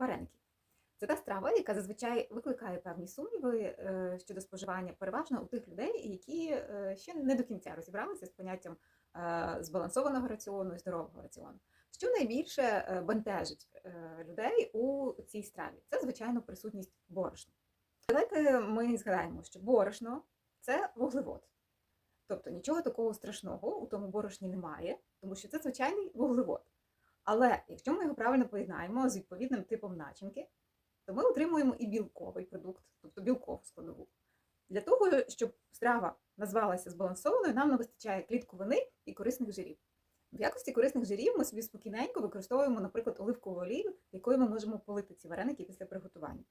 Вареники. Це та страва, яка зазвичай викликає певні сумніви е, щодо споживання, переважно у тих людей, які е, ще не до кінця розібралися з поняттям е, збалансованого раціону і здорового раціону. Що найбільше бентежить людей у цій страві? Це, звичайно, присутність борошна. Давайте ми згадаємо, що борошно це вуглевод. Тобто нічого такого страшного у тому борошні немає, тому що це звичайний вуглевод. Але якщо ми його правильно поєднаємо з відповідним типом начинки, то ми отримуємо і білковий продукт, тобто білкову складову. Для того, щоб страва назвалася збалансованою, нам не вистачає клітковини і корисних жирів. В якості корисних жирів ми собі спокійненько використовуємо, наприклад, оливкову олію, якою ми можемо полити ці вареники після приготування.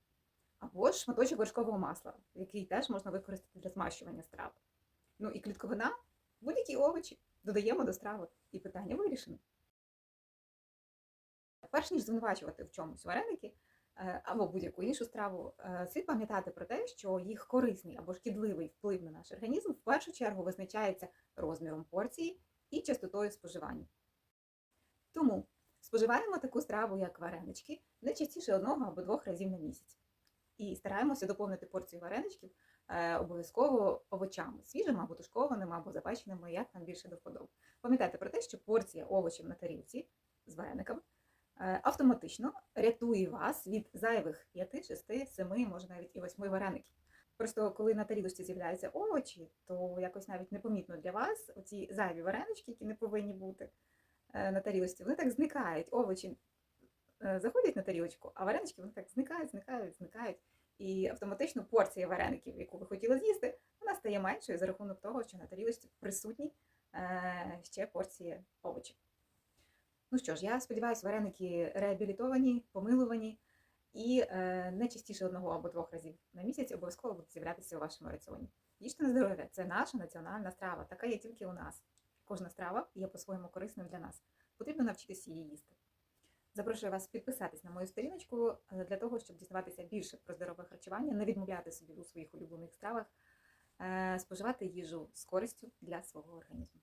Або ж шматочок вершкового масла, який теж можна використати для змащування страви. Ну і клітковина, будь-які овочі додаємо до страви, і питання вирішено. Перш ніж звинувачувати в чомусь вареники е, або будь-яку іншу страву, е, слід пам'ятати про те, що їх корисний або шкідливий вплив на наш організм в першу чергу визначається розміром порції і частотою споживання. Тому споживаємо таку страву, як варенички, не частіше одного або двох разів на місяць. І стараємося доповнити порцію вареничків е, обов'язково овочами, свіжими або тушкованими, або запеченими, як нам більше до вподоби. Пам'ятайте про те, що порція овочів на тарілці з варениками автоматично рятує вас від зайвих 5, 6, 7, може навіть і 8 вареників. Просто коли на тарілочці з'являються овочі, то якось навіть непомітно для вас оці зайві варенички, які не повинні бути е, на тарілочці, вони так зникають. Овочі е, заходять на тарілочку, а варенички вони так зникають, зникають, зникають. І автоматично порція вареників, яку ви хотіли з'їсти, вона стає меншою за рахунок того, що на тарілочці присутні е, ще порції овочів. Ну що ж, я сподіваюся, вареники реабілітовані, помилувані і е, не частіше одного або двох разів на місяць обов'язково будуть з'являтися у вашому раціоні. Їжте на здоров'я, це наша національна страва, така є тільки у нас. Кожна страва є по-своєму корисною для нас. Потрібно навчитися її їсти. Запрошую вас підписатись на мою сторіночку е, для того, щоб дізнаватися більше про здорове харчування, не відмовляти собі у своїх улюблених стравах, е, споживати їжу з користю для свого організму.